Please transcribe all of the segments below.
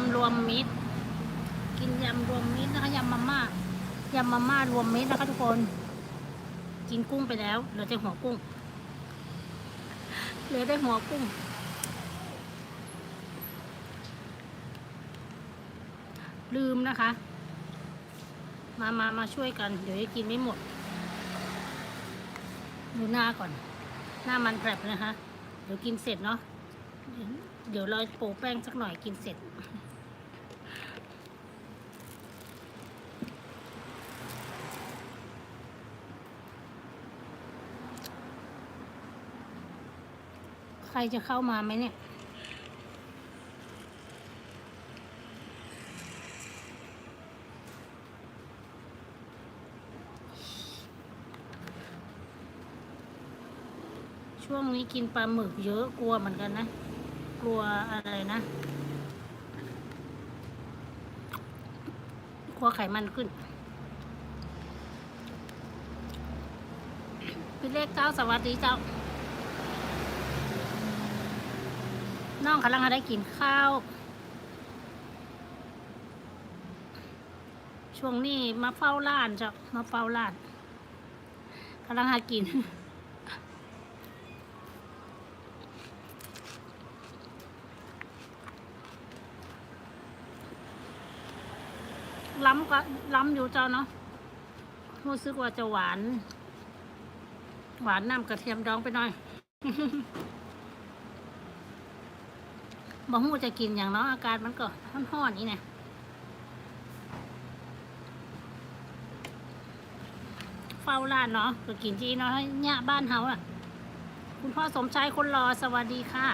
ำรวมมิตร กินยำรวมมิตรนะคะยำมาม่ายำมาม่ารวมมิตรนะคะทุกคน กินกุ้งไปแล้วเหลือแต่หัวกุ้งเหลือแต่หัวกุ้ง ลืมนะคะ มามามาช่วยกัน เดี๋ยวจะกินไม่หมด ดูหน้าก่อน หน้ามันแผลบนะคะ เดี๋ยวกินเสร็จเนาะ เดี๋ยวเราโปะแป้งสักหน่อยกินเสร็จ ใครจะเข้ามาไหมเนี่ยช่วงนี้กินปลาหมึกเยอะกลัวเหมือนกันนะ กลัวอะไรนะกลัวไขมันขึ้น พี่เล็กเจ้าสวัสดีเจ้า น้องกำลังได้กินข้าว ช่วงนี้มาเฝ้าร้านเจ้ามาเฝ้าร้านกำลังหากิน ล้ำก็ล้ำอยู่เจ้าเนาะรู้สึกว่าจะหวาน หวานน้ำกระเทียมดองไปหน่อยบ่ฮู้จะกินอย่างเนาะอาการมันก็ห้อนๆนี่ไงเฝ้าร้านเนาะก็กินจีเนาะเนี่ยบ้านเฮาอะ คุณพ่อสมชายคนรอสวัสดีค่ะ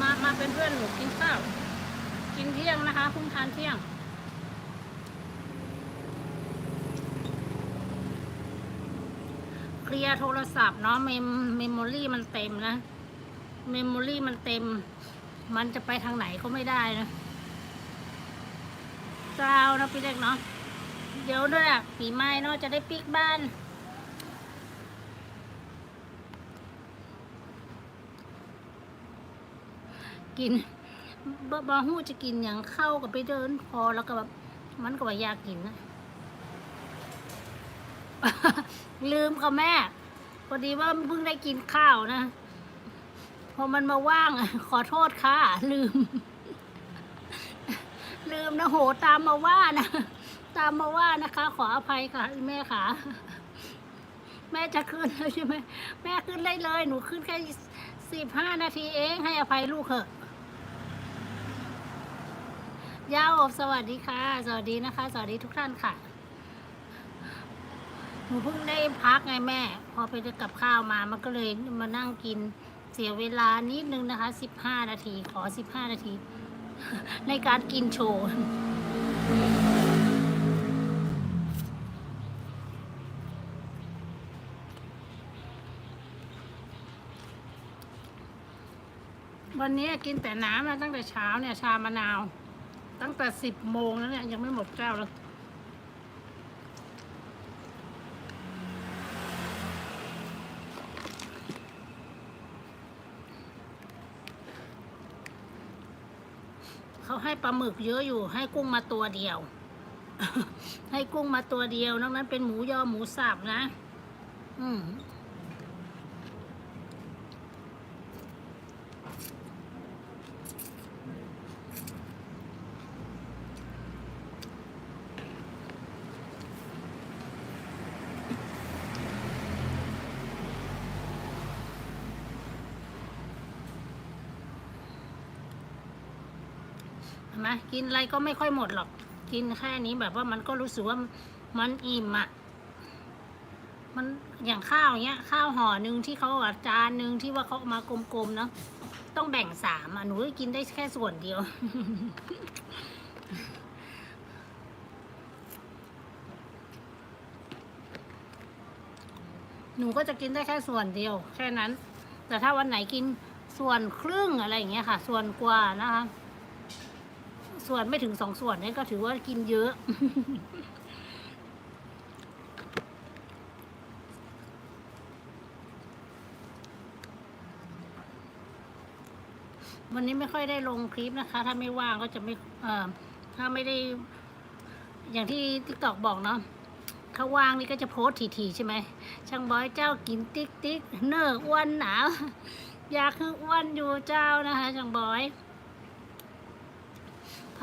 มา มาเป็นเพื่อนหนูกินข้าว กินเที่ยงนะคะเพิ่งทานเที่ยง เคลียร์โทรศัพท์เนาะเมมเมมโมรี่มันเต็มนะเมมโมรี่มันเต็ม มันจะไปทางไหนก็ไม่ได้นะเจ้านะพี่เล็กเนาะเดี๋ยวด้วยอะปีใหม่เนาะจะได้ปิกบ้าน กินบะบะฮู้จะกินอย่างเข้ากับไปเดินพอแล้วก็แบบมันก็ว่ายากกินนะ ลืมค่ะแม่ พอดีว่าเพิ่งได้กินข้าวนะ พอมันมาว่าง ขอโทษค่ะ ลืม ลืมนะโหตามมาว่านะ ตามมาว่านะคะ ขออภัยค่ะ แม่ค่ะแม่จะขึ้นแล้วใช่ไหมแม่ขึ้นได้เลย หนูขึ้นแค่สิบห้านาทีเอง ให้อภัยลูกเถอะ ย่าอบสวัสดีค่ะ สวัสดีนะคะ สวัสดีทุกท่านค่ะหนูเพิ่งได้พักไงแม่ พอไปกับข้าวมามันก็เลยมานั่งกินเสียเวลานิดนึงนะคะสิบห้านาที ขอสิบห้านาที ในการกินโชว์วันนี้กินแต่น้ำนะตั้งแต่เช้าเนี่ยชามะนาว ตั้งแต่สิบโมงแล้วเนี่ย ยังไม่หมดแก้วเลยเขาให้ปลาหมึกเยอะอยู่ ให้กุ้งมาตัวเดียว ให้กุ้งมาตัวเดียว นอกนั้นเป็นหมูยอหมูสับนะ อืม เห็นไหมกินอะไรก็ไม่ค่อยหมดหรอก กินแค่นี้แบบว่ามันก็รู้สึกว่ามันอิ่มอะมันอย่างข้าวเงี้ย ข้าวห่อหนึ่งที่เขาอาจานหนึ่งที่ว่าเขามากลมๆเนาะต้องแบ่งสามอะหนูก็กินได้แค่ส่วนเดียว หนูก็จะกินได้แค่ส่วนเดียว แค่นั้น แต่ถ้าวันไหนกินส่วนครึ่งอะไรอย่างเงี้ยค่ะ ส่วนกว่านะคะ ส่วนไม่ถึงสองส่วนนี่ก็ถือว่ากินเยอะ วันนี้ไม่ค่อยได้ลงคลิปนะคะ ถ้าไม่ว่างก็จะไม่ถ้าไม่ได้ อย่างที่ติ๊กตอกบอกเนาะถ้าว่างนี่ก็จะโพสทีๆใช่ไหมช่างบอยเจ้ากินติ๊กติ๊กเนอร์อ้วนหนาว อยากคืออ้วนอยู่เจ้านะคะช่างบอย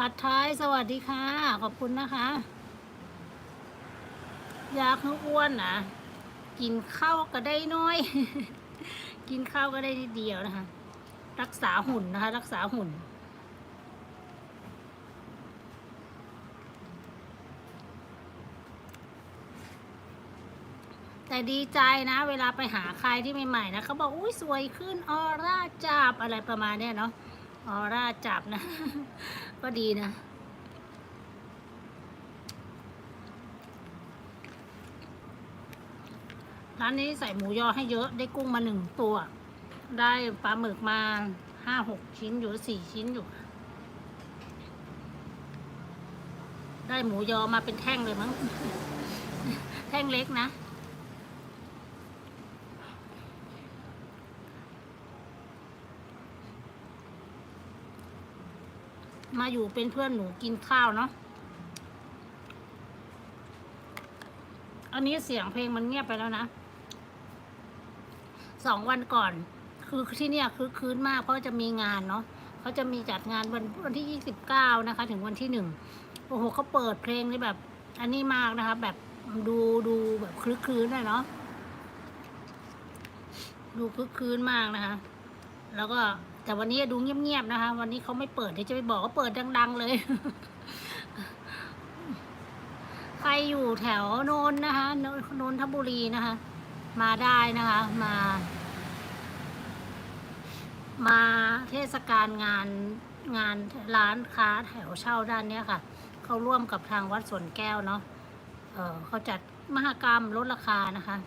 ผัดไทยสวัสดีค่ะ ขอบคุณนะคะ อยากคืออ้วนนะกินข้าวก็ได้น้อย กินข้าวก็ได้นิดเดียวนะคะ รักษาหุ่นนะคะ รักษาหุ่น แต่ดีใจนะ เวลาไปหาใครที่ใหม่ๆนะเขาบอกอุ้ยสวยขึ้นออร่าจับอะไรประมาณเนี้ยเนาะ ออร่าจับนะ ก็ดีนะร้านนี้ใส่หมูยอให้เยอะได้กุ้งมาหนึ่งตัว ได้ปลาหมึกมาห้าหกชิ้นอยู่สี่ชิ้นอยู่ ได้หมูยอมาเป็นแท่งเลยมั้ง แท่งเล็กนะ มาอยู่เป็นเพื่อนหนูกินข้าวเนาะ อันนี้เสียงเพลงมันเงียบไปแล้วนะ สองวันก่อน คือที่เนี่ยคือคืนมากเพราะจะมีงานเนาะเขาจะมีจัดงานวันวันที่ยี่สิบเก้านะคะ ถึงวันที่หนึ่งโอ้โหเขาเปิดเพลงนี่แบบ อันนี้มากนะคะ แบบดูดูแบบคลึกคลื้นเลยเนาะดูคลึกคลื้นมากนะคะ แล้วก็ แต่วันนี้ดูเงียบๆนะคะ วันนี้เขาไม่เปิดเดี๋ยวจะไปบอกว่าเปิดดัง ๆ เลย ใครอยู่แถวโนนนะคะโนนทบุรีนะคะ มาได้นะคะ มา มาเทศกาลงานงานร้านค้าแถวเช่าด้านเนี้ยค่ะเขาร่วมกับทางวัดสวนแก้วเนาะเออเขาจัดมหกรรมลดราคานะคะ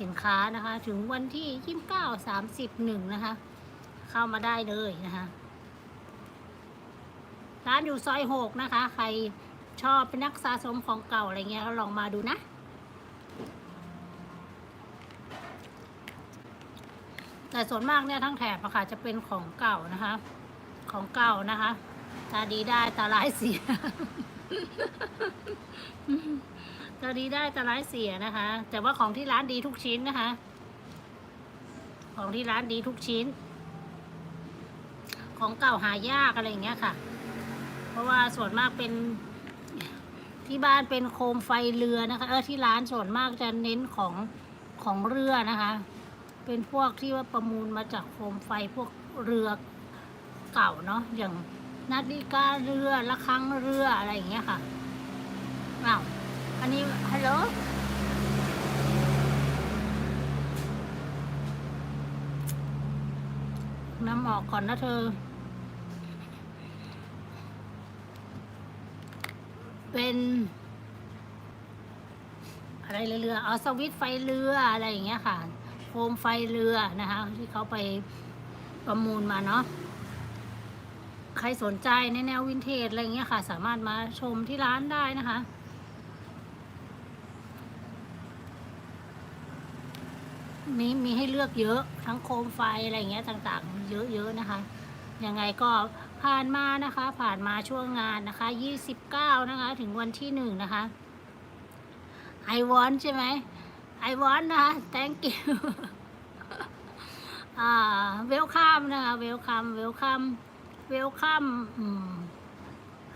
สินค้านะคะ ถึงวันที่ยี่สิบเก้าสามสิบหนึ่งนะคะ เข้ามาได้เลยนะคะร้านอยู่ซอยหกนะคะ ใครชอบเป็นนักสะสมของเก่าอะไรเงี้ยก็ลองมาดูนะ แต่ส่วนมากเนี่ยทั้งแถบอะค่ะจะเป็นของเก่านะคะ ของเก่านะคะ ตาดีได้ตาร้ายเสีย ตาดีได้ตาร้ายเสียนะคะ แต่ว่าของที่ร้านดีทุกชิ้นนะคะ ของที่ร้านดีทุกชิ้น ของเก่าหายากอะไรอย่างเงี้ยค่ะ เพราะว่าส่วนมากเป็นที่บ้านเป็นโคมไฟเรือนะคะ เออที่ร้านส่วนมากจะเน้นของของเรือนะคะ เป็นพวกที่ว่าประมูลมาจากโคมไฟพวกเรือเก่าเนาะอย่างนาฬิกาเรือระฆังเรืออะไรอย่างเงี้ยค่ะอ้าวอันนี้ฮัลโหลน้ำออกก่อนนะเธอ เป็น อะไรเรือเอาสวิตไฟเรืออะไรอย่างเงี้ยค่ะ โคมไฟเรือนะคะ ที่เขาไปประมูลมาเนาะใครสนใจในแนววินเทจอะไรเงี้ยค่ะ สามารถมาชมที่ร้านได้นะคะ มีมีให้เลือกเยอะทั้งโคมไฟอะไรเงี้ยต่างๆ เยอะๆนะคะ ยังไงก็ ผ่านมานะคะ ผ่านมาช่วงงานนะคะ 29 นะคะ ถึงวันที่หนึ่งนะคะ I want ใช่ไหม I want นะคะ thank you อ่า welcome นะคะ welcome welcome welcome อืม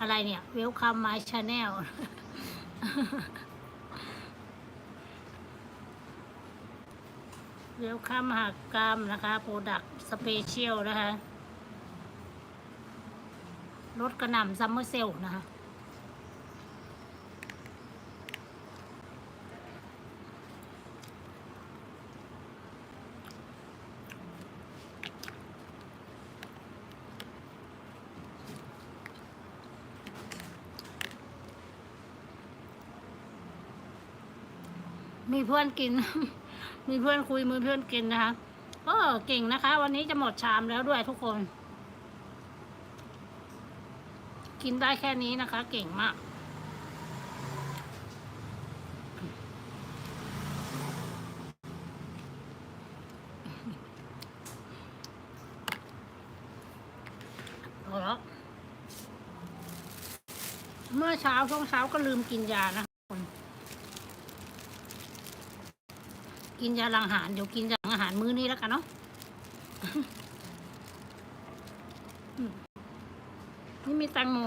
อะไรเนี่ย welcome my channel เวลคัมหักกรรมนะคะโปรดักต์สเปเชียลนะคะ รถกระหน่ำซัมเมอร์เซลนะคะมีเพื่อนกิน มีเพื่อนคุยมีเพื่อนกินนะคะ ก็เก่งนะคะ วันนี้จะหมดชามแล้วด้วยทุกคน กินได้แค่นี้นะคะ เก่งมากเอาละเมื่อเช้าช่วงเช้าก็ลืมกินยานะคะกคนกินยาหลังอาหารเดี๋ยวกินยาหลังอาหารมื้อนี้แล้วกันเนาะ นี่มีแตงโม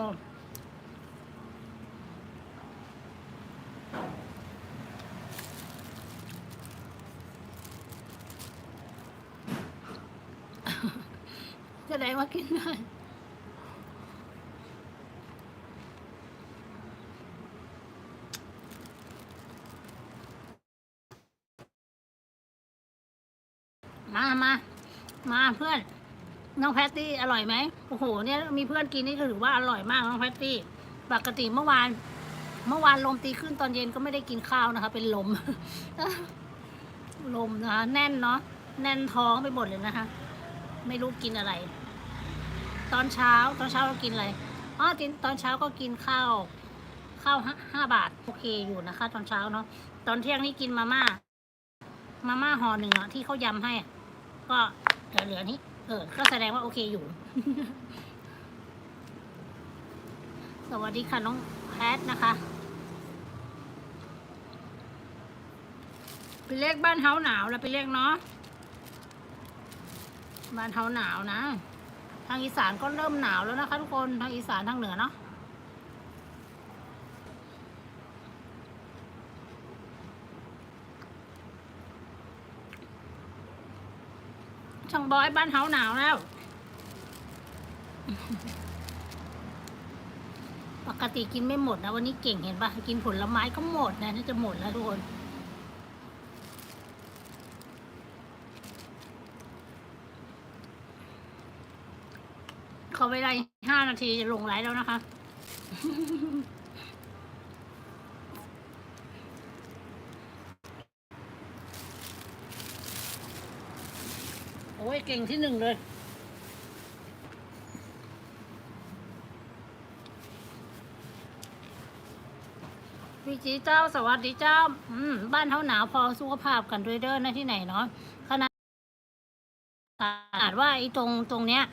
แสดงว่ากินได้มา มา มาเพื่อน น้องแพตตี้อร่อยไหมโอ้โหเนี่ยมีเพื่อนกินนี่ถือว่าอร่อยมากน้องแพตตี้ ปกติเมื่อวาน เมื่อวานลมตีขึ้นตอนเย็นก็ไม่ได้กินข้าวนะคะ เป็นลม ลมนะคะแน่นเนาะแน่นท้องไปหมดเลยนะคะ ไม่รู้กินอะไร ตอนเช้าตอนเช้าเรากินอะไรอ๋อกินตอนเช้าก็กินข้าวข้าวห้าบาทโอเคอยู่นะคะ ตอนเช้าเนาะตอนเที่ยงนี่กินมาม่ามาม่าห่อหนึ่งอะที่เขายำให้ก็เหลือๆนี้ เออ ก็แสดงว่าโอเคอยู่ สวัสดีค่ะ น้องแพทนะคะไปเรียกบ้านเฮาหนาวแล้วไปเรียกเนาะบ้านเฮาหนาวนะ ทางอีสานก็เริ่มหนาวแล้วนะคะ ทุกคนทางอีสานทางเหนือเนาะ ช่างบอยบ้านเฮาหนาวแล้ว ปกติกินไม่หมดนะวันนี้เก่งเห็นปะกินผลไม้ก็หมดนะน่าจะหมดแล้วทุกคนขอเวลาห้านาทีจะลงไลฟ์แล้วนะคะ อ้ยเก่งที่หนึ่งเลย พี่จีเจ้าสวัสดีเจ้า อืม บ้านเท่าหนาวพอสุขภาพกันด้วยเด้อนะที่ไหนเนาะขนาดขนาดว่าไอ้ตรงตรงเนี้ย